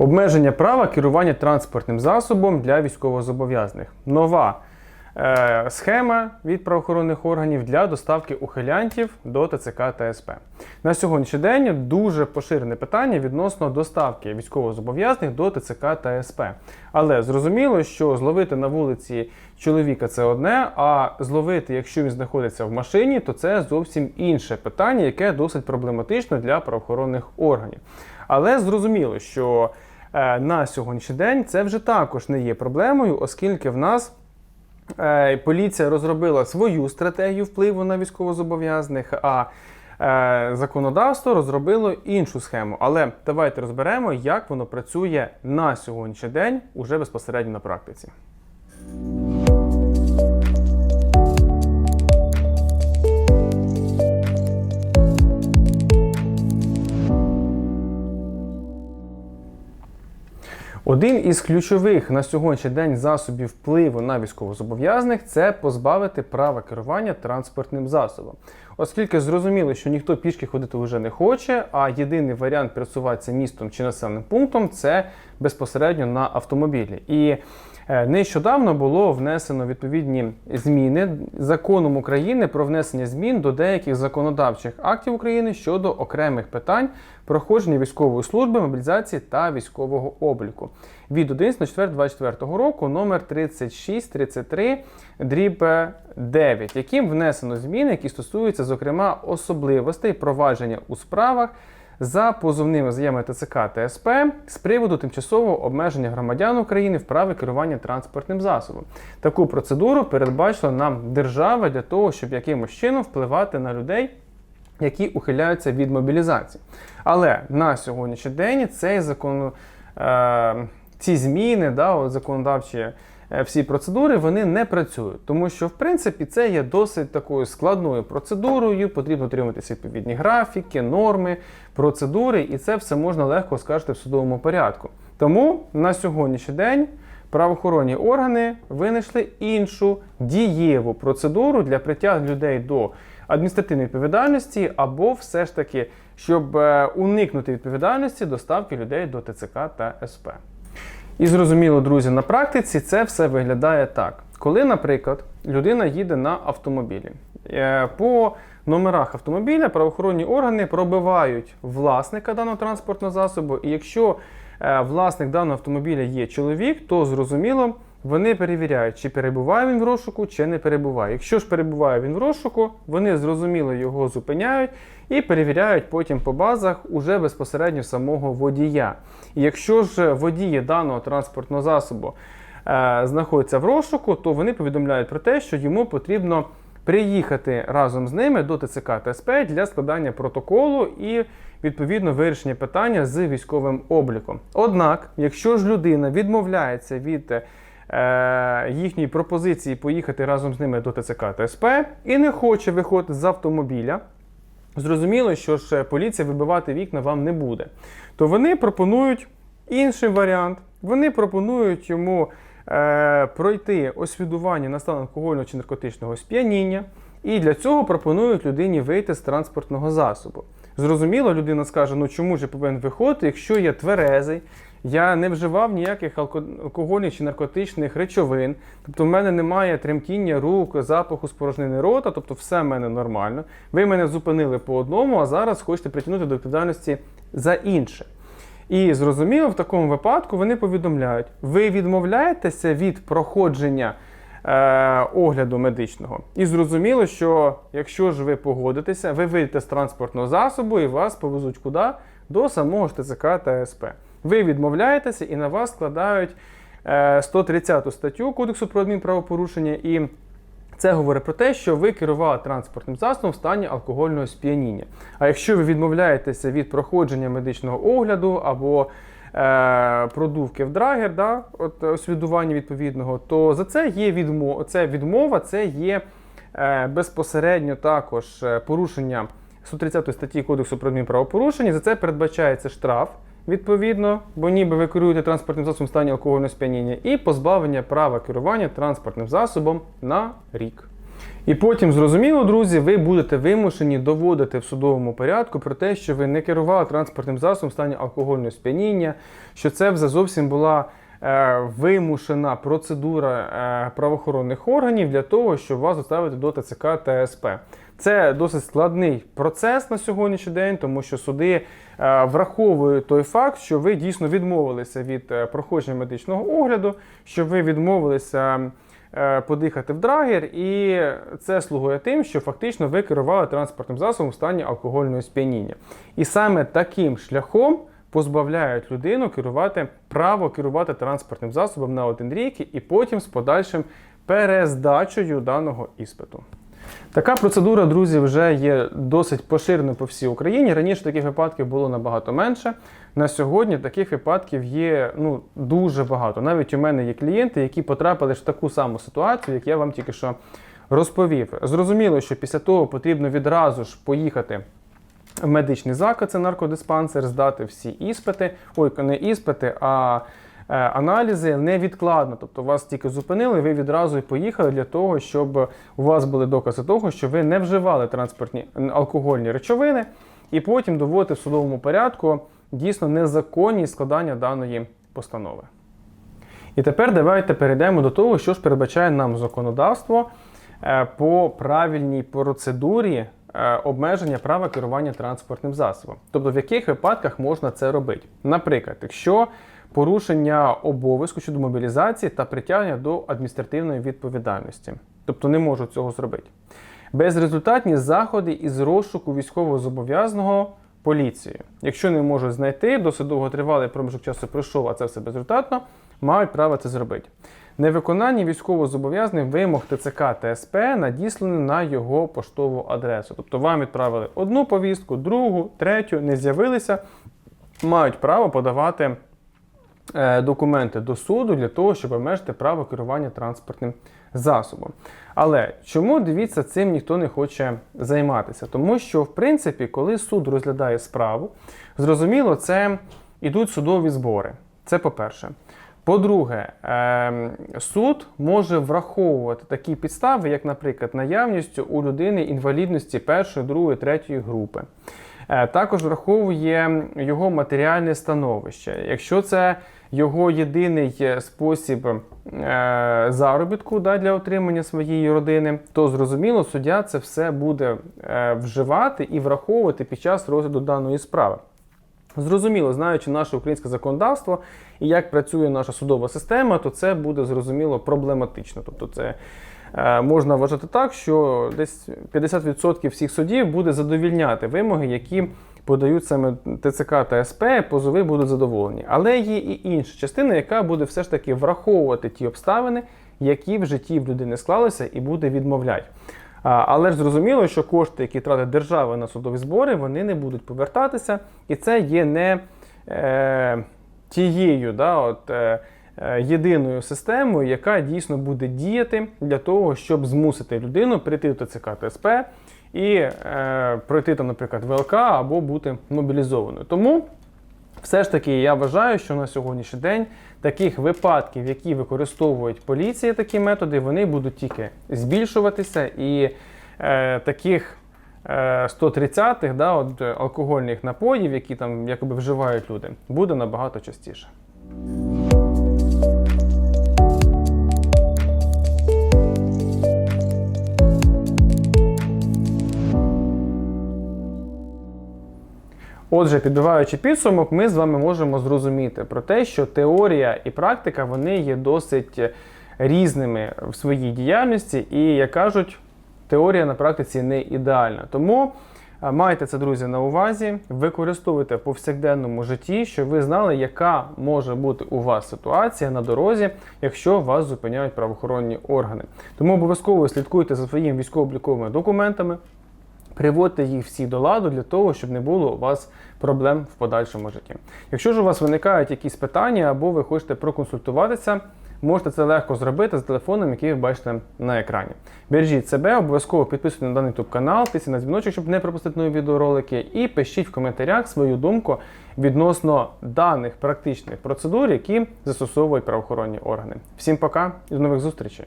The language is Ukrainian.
Обмеження права керування транспортним засобом для військовозобов'язаних. Нова е, схема від правоохоронних органів для доставки ухилянтів до ТЦК та СП. На сьогоднішній день дуже поширене питання відносно доставки військовозобов'язаних до ТЦК та СП. Але зрозуміло, що зловити на вулиці чоловіка це одне, а зловити, якщо він знаходиться в машині, то це зовсім інше питання, яке досить проблематично для правоохоронних органів. Але зрозуміло, що на сьогоднішній день це вже також не є проблемою, оскільки в нас е, поліція розробила свою стратегію впливу на військовозобов'язаних, а е, законодавство розробило іншу схему. Але давайте розберемо, як воно працює на сьогоднішній день уже безпосередньо на практиці. Один із ключових на сьогоднішній день засобів впливу на військовозобов'язаних це позбавити права керування транспортним засобом. Оскільки зрозуміло, що ніхто пішки ходити вже не хоче, а єдиний варіант пересуватися містом чи населеним пунктом це безпосередньо на автомобілі. І е, Нещодавно було внесено відповідні зміни законом України про внесення змін до деяких законодавчих актів України щодо окремих питань проходження військової служби, мобілізації та військового обліку від 11.04.24 року номер 3633 дріб 9, яким внесено зміни, які стосуються, зокрема, особливостей провадження у справах за позовними заявами ТЦК та СП з приводу тимчасового обмеження громадян України в праві керування транспортним засобом. Таку процедуру передбачила нам держава для того, щоб якимось чином впливати на людей. Які ухиляються від мобілізації. Але на сьогоднішній день цей закон, е, ці зміни, да, законодавчі всі процедури, вони не працюють. Тому що, в принципі, це є досить такою складною процедурою, потрібно отримуватися відповідні графіки, норми, процедури, і це все можна легко оскаржити в судовому порядку. Тому на сьогоднішній день правоохоронні органи винайшли іншу дієву процедуру для притягнення людей до адміністративної відповідальності, або все ж таки, щоб е, уникнути відповідальності доставки людей до ТЦК та СП. І зрозуміло, друзі, на практиці це все виглядає так. Коли, наприклад, людина їде на автомобілі, е, по номерах автомобіля правоохоронні органи пробивають власника даного транспортного засобу, і якщо е, власник даного автомобіля є чоловік, то зрозуміло. Вони перевіряють, чи перебуває він в розшуку, чи не перебуває. Якщо ж перебуває він в розшуку, вони зрозуміло його зупиняють і перевіряють потім по базах уже безпосередньо самого водія. І якщо ж водії даного транспортного засобу е, знаходяться в розшуку, то вони повідомляють про те, що йому потрібно приїхати разом з ними до ТЦК та СП для складання протоколу і відповідно вирішення питання з військовим обліком. Однак, якщо ж людина відмовляється від е, їхньої пропозиції поїхати разом з ними до ТЦК та СП і не хоче виходити з автомобіля, зрозуміло, що ж поліція вибивати вікна вам не буде. То вони пропонують інший варіант. Вони пропонують йому е, пройти освідування на стан алкогольного чи наркотичного сп'яніння, і для цього пропонують людині вийти з транспортного засобу. Зрозуміло, людина скаже: ну чому ж я повинен виходити, якщо я тверезий, я не вживав ніяких алкогольних чи наркотичних речовин, тобто в мене немає тремтіння рук, запаху спорожнини рота, тобто все в мене нормально. Ви мене зупинили по одному, а зараз хочете притягнути до відповідальності за інше. І зрозуміло, в такому випадку вони повідомляють: ви відмовляєтеся від проходження огляду медичного. І зрозуміло, що якщо ж ви погодитеся, ви вийдете з транспортного засобу і вас повезуть куди? До самого ж ТЦК та СП. Ви відмовляєтеся і на вас складають е, 130 статтю Кодексу про адмінправопорушення. І це говорить про те, що ви керували транспортним засобом в стані алкогольного сп'яніння. А якщо ви відмовляєтеся від проходження медичного огляду або е, продувки в драгер, да, от освідування відповідного, то за це є відмова. Це відмова, це є е, безпосередньо також е, порушення 130 статті Кодексу про адмінправопорушення. За це передбачається штраф. Відповідно, бо ніби ви керуєте транспортним засобом в стані алкогольного сп'яніння, і позбавлення права керування транспортним засобом на рік. І потім, зрозуміло, друзі, ви будете вимушені доводити в судовому порядку про те, що ви не керували транспортним засобом в стані алкогольного сп'яніння, що це вже зовсім була е, вимушена процедура е, правоохоронних органів для того, щоб вас доставити до ТЦК та СП. Це досить складний процес на сьогоднішній день, тому що суди е, враховують той факт, що ви дійсно відмовилися від е, проходження медичного огляду, що ви відмовилися подихати в драгер, і це слугує тим, що фактично ви керували транспортним засобом в стані алкогольного сп'яніння. І саме таким шляхом позбавляють людину керувати право керувати транспортним засобом на один рік і потім з подальшим перездачею даного іспиту. Така процедура, друзі, вже є досить поширеною по всій Україні. Раніше таких випадків було набагато менше. На сьогодні таких випадків є ну, дуже багато. Навіть у мене є клієнти, які потрапили в таку саму ситуацію, як я вам тільки що розповів. Зрозуміло, що після того потрібно відразу ж поїхати в медичний заклад, це наркодиспансер, здати всі іспити, ой, не іспити, а е, аналізи невідкладно. Тобто вас тільки зупинили, ви відразу і поїхали для того, щоб у вас були докази того, що ви не вживали транспортні алкогольні речовини, і потім доводити в судовому порядку дійсно незаконність складання даної постанови. І тепер давайте перейдемо до того, що ж передбачає нам законодавство е, по правильній процедурі е, обмеження права керування транспортним засобом. Тобто в яких випадках можна це робити. Наприклад, якщо порушення обов'язку щодо мобілізації та притягнення до адміністративної відповідальності, тобто не можуть цього зробити. Безрезультатні заходи із розшуку військовозобов'язаного поліцією. Якщо не можуть знайти, досить довготривалий проміжок часу пройшов, а це все безрезультатно, мають право це зробити. Невиконання військовозобов'язаних вимог ТЦК ТСП СП надіслані на його поштову адресу. Тобто вам відправили одну повістку, другу, третю, не з'явилися, мають право подавати документи до суду для того, щоб обмежити право керування транспортним засобом. Але чому дивіться, цим ніхто не хоче займатися? Тому що, в принципі, коли суд розглядає справу, зрозуміло, це ідуть судові збори. Це по-перше. По-друге, ем, суд може враховувати такі підстави, як, наприклад, наявність у людини інвалідності першої, другої, третьої групи. Е, Також враховує його матеріальне становище. Якщо це його єдиний е, спосіб е, заробітку да, для отримання своєї родини, то зрозуміло, суддя це все буде вживати і враховувати під час розгляду даної справи. Зрозуміло, знаючи наше українське законодавство і як працює наша судова система, то це буде зрозуміло проблематично. Тобто, це можна вважати так, що десь 50% всіх судів буде задовільняти вимоги, які подають саме ТЦК та СП, позови будуть задоволені. Але є і інша частина, яка буде все ж таки враховувати ті обставини, які в житті в людини склалися, і буде відмовляти. Але ж зрозуміло, що кошти, які тратить держава на судові збори, вони не будуть повертатися, і це є не е, тією да, от, е, е, єдиною системою, яка дійсно буде діяти для того, щоб змусити людину прийти до ТЦК ТСП і е, пройти там, наприклад, ВЛК або бути мобілізованою. Тому все ж таки я вважаю, що на сьогоднішній день таких випадків, які використовують поліція, такі методи, вони будуть тільки збільшуватися, і е, таких е, 130-х да, от, е, алкогольних напоїв, які там якоби вживають люди, буде набагато частіше. Отже, підбиваючи підсумок, ми з вами можемо зрозуміти про те, що теорія і практика вони є досить різними в своїй діяльності, і як кажуть, теорія на практиці не ідеальна. Тому майте це, друзі, на увазі, використовуйте в повсякденному житті, щоб ви знали, яка може бути у вас ситуація на дорозі, якщо вас зупиняють правоохоронні органи. Тому обов'язково слідкуйте за своїми військово-обліковими документами. Приводьте їх всі до ладу для того, щоб не було у вас проблем в подальшому житті. Якщо ж у вас виникають якісь питання або ви хочете проконсультуватися, можете це легко зробити з телефоном, який ви бачите на екрані. Бережіть себе, обов'язково підписуйтесь на даний YouTube канал, тисніть на дзвіночок, щоб не пропустити нові відеоролики, і пишіть в коментарях свою думку відносно даних практичних процедур, які застосовують правоохоронні органи. Всім пока і до нових зустрічей!